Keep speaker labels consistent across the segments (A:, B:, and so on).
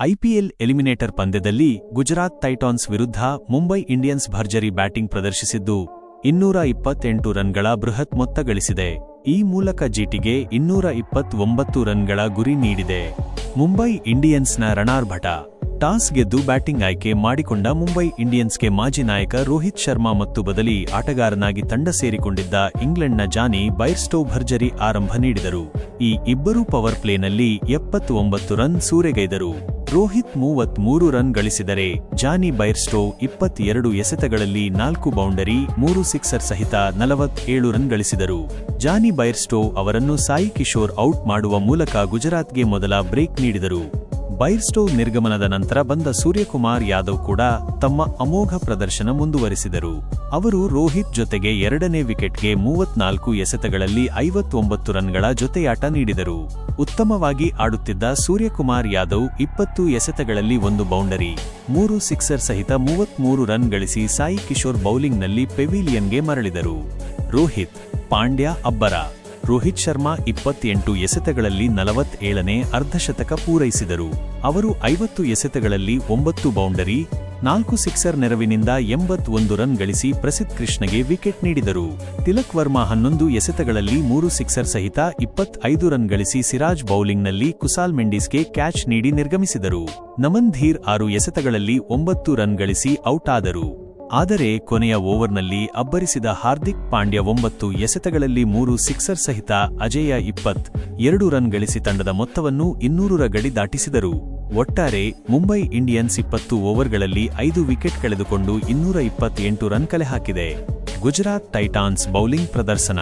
A: IPL eliminator ಪಂದ್ಯದಲ್ಲಿ Gujarat Titans ವಿರುದ್ಧ Mumbai Indians ಭರ್ಜರಿ ಬ್ಯಾಟಿಂಗ್ ಪ್ರದರ್ಶಿಸಿದ್ದು ಇನ್ನೂರ ಇಪ್ಪತ್ತೆಂಟು ರನ್ಗಳ ಬೃಹತ್ ಮೊತ್ತ ಗಳಿಸಿದೆ. ಈ ಮೂಲಕ ಜಿಟಿಗೆ ಇನ್ನೂರ ಇಪ್ಪತ್ತೊಂಬತ್ತು ರನ್ಗಳ ಗುರಿ ನೀಡಿದೆ. ಮುಂಬೈ ಇಂಡಿಯನ್ಸ್ನ ರಣಾರ್ಭಟ ಟಾಸ್ ಗೆದ್ದು ಬ್ಯಾಟಿಂಗ್ ಆಯ್ಕೆ ಮಾಡಿಕೊಂಡ ಮುಂಬೈ ಇಂಡಿಯನ್ಸ್ಗೆ ಮಾಜಿ ನಾಯಕ ರೋಹಿತ್ ಶರ್ಮಾ ಮತ್ತು ಬದಲಿ ಆಟಗಾರನಾಗಿ ತಂಡ ಸೇರಿಕೊಂಡಿದ್ದ ಇಂಗ್ಲೆಂಡ್ನ ಜಾನಿ ಬೈರ್ಸ್ಟೋ ಭರ್ಜರಿ ಆರಂಭ ನೀಡಿದರು. ಈ ಇಬ್ಬರೂ ಪವರ್ ಪ್ಲೇನಲ್ಲಿ ಎಪ್ಪತ್ತೊಂಬತ್ತು ರನ್ ಸೂರೆಗೈದರು. ರೋಹಿತ್ ಮೂವತ್ಮೂರು ರನ್ ಗಳಿಸಿದರೆ ಜಾನಿ ಬೈರ್ಸ್ಟೋ ಇಪ್ಪತ್ತೆರಡು ಎಸೆತಗಳಲ್ಲಿ ನಾಲ್ಕು ಬೌಂಡರಿ, ಮೂರು ಸಿಕ್ಸರ್ ಸಹಿತ ನಲವತ್ತೇಳು ರನ್ ಗಳಿಸಿದರು. ಜಾನಿ ಬೈರ್ಸ್ಟೋ ಅವರನ್ನು ಸಾಯಿ ಕಿಶೋರ್ ಔಟ್ ಮಾಡುವ ಮೂಲಕ ಗುಜರಾತ್ಗೆ ಮೊದಲ ಬ್ರೇಕ್ ನೀಡಿದರು. ಬೈರ್ಸ್ಟೋ ನಿರ್ಗಮನದ ನಂತರ ಬಂದ ಸೂರ್ಯಕುಮಾರ್ ಯಾದವ್ ಕೂಡ ತಮ್ಮ ಅಮೋಘ ಪ್ರದರ್ಶನ ಮುಂದುವರಿಸಿದರು. ಅವರು ರೋಹಿತ್ ಜೊತೆಗೆ ಎರಡನೇ ವಿಕೆಟ್ಗೆ ಮೂವತ್ನಾಲ್ಕು ಎಸೆತಗಳಲ್ಲಿ ಐವತ್ತೊಂಬತ್ತು ರನ್ಗಳ ಜೊತೆಯಾಟ ನೀಡಿದರು. ಉತ್ತಮವಾಗಿ ಆಡುತ್ತಿದ್ದ ಸೂರ್ಯಕುಮಾರ್ ಯಾದವ್ ಇಪ್ಪತ್ತು ಎಸೆತಗಳಲ್ಲಿ ಒಂದು ಬೌಂಡರಿ, ಮೂರು ಸಿಕ್ಸರ್ ಸಹಿತ ಮೂವತ್ಮೂರು ರನ್ ಗಳಿಸಿ ಸಾಯಿ ಕಿಶೋರ್ ಬೌಲಿಂಗ್ನಲ್ಲಿ ಪೆವಿಲಿಯನ್ಗೆ ಮರಳಿದರು. ರೋಹಿತ್, ಪಾಂಡ್ಯ ಅಬ್ಬರ ರೋಹಿತ್ ಶರ್ಮಾ ಇಪ್ಪತ್ತೆಂಟು ಎಸೆತಗಳಲ್ಲಿ ನಲವತ್ತೇಳನೇ ಅರ್ಧಶತಕ ಪೂರೈಸಿದರು. ಅವರು ಐವತ್ತು ಎಸೆತಗಳಲ್ಲಿ ಒಂಬತ್ತು ಬೌಂಡರಿ, ನಾಲ್ಕು ಸಿಕ್ಸರ್ ನೆರವಿನಿಂದ ಎಂಬತ್ತೊಂದು ರನ್ ಗಳಿಸಿ ಪ್ರಸಿದ್ಧ ಕೃಷ್ಣಗೆ ವಿಕೆಟ್ ನೀಡಿದರು. ತಿಲಕ್ ವರ್ಮಾ ಹನ್ನೊಂದು ಎಸೆತಗಳಲ್ಲಿ ಮೂರು ಸಿಕ್ಸರ್ ಸಹಿತ ಇಪ್ಪತ್ತೈದು ರನ್ ಗಳಿಸಿ ಸಿರಾಜ್ ಬೌಲಿಂಗ್ನಲ್ಲಿ ಕುಸಾಲ್ ಮೆಂಡಿಸ್ಗೆ ಕ್ಯಾಚ್ ನೀಡಿ ನಿರ್ಗಮಿಸಿದರು. ನಮನ್ ಧೀರ್ ಆರು ಎಸೆತಗಳಲ್ಲಿ ಒಂಬತ್ತು ರನ್ ಗಳಿಸಿ ಔಟ್ ಆದರು. ಆದರೆ ಕೊನೆಯ ಓವರ್ನಲ್ಲಿ ಅಬ್ಬರಿಸಿದ ಹಾರ್ದಿಕ್ ಪಾಂಡ್ಯ ಒಂಬತ್ತು ಎಸೆತಗಳಲ್ಲಿ ಮೂರು ಸಿಕ್ಸರ್ ಸಹಿತ ಅಜೇಯ ಇಪ್ಪತ್ ಎರಡು ರನ್ ಗಳಿಸಿ ತಂಡದ ಮೊತ್ತವನ್ನು ಇನ್ನೂರರ ಗಡಿ ದಾಟಿಸಿದರು. ಒಟ್ಟಾರೆ ಮುಂಬೈ ಇಂಡಿಯನ್ಸ್ ಇಪ್ಪತ್ತು ಓವರ್ಗಳಲ್ಲಿ ಐದು ವಿಕೆಟ್ ಕಳೆದುಕೊಂಡು ಇನ್ನೂರ ಇಪ್ಪತ್ತೆಂಟು ರನ್ ಕಲೆಹಾಕಿದೆ ಗುಜರಾತ್ ಟೈಟಾನ್ಸ್ ಬೌಲಿಂಗ್ ಪ್ರದರ್ಶನ.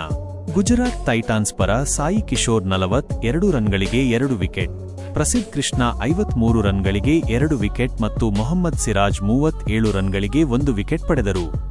A: ಗುಜರಾತ್ ಟೈಟಾನ್ಸ್ ಪರ ಸಾಯಿ ಕಿಶೋರ್ ನಲವತ್ ಎರಡು ರನ್ಗಳಿಗೆ ಎರಡು ವಿಕೆಟ್. ಪ್ರಸಿದ್ಧ್ ಕೃಷ್ಣ ಐವತ್ಮೂರು ರನ್ಗಳಿಗೆ ಎರಡು ವಿಕೆಟ್ ಮತ್ತು ಮೊಹಮ್ಮದ್ ಸಿರಾಜ್ ಮೂವತ್ತೇಳು ರನ್ಗಳಿಗೆ ಒಂದು ವಿಕೆಟ್ ಪಡೆದರು.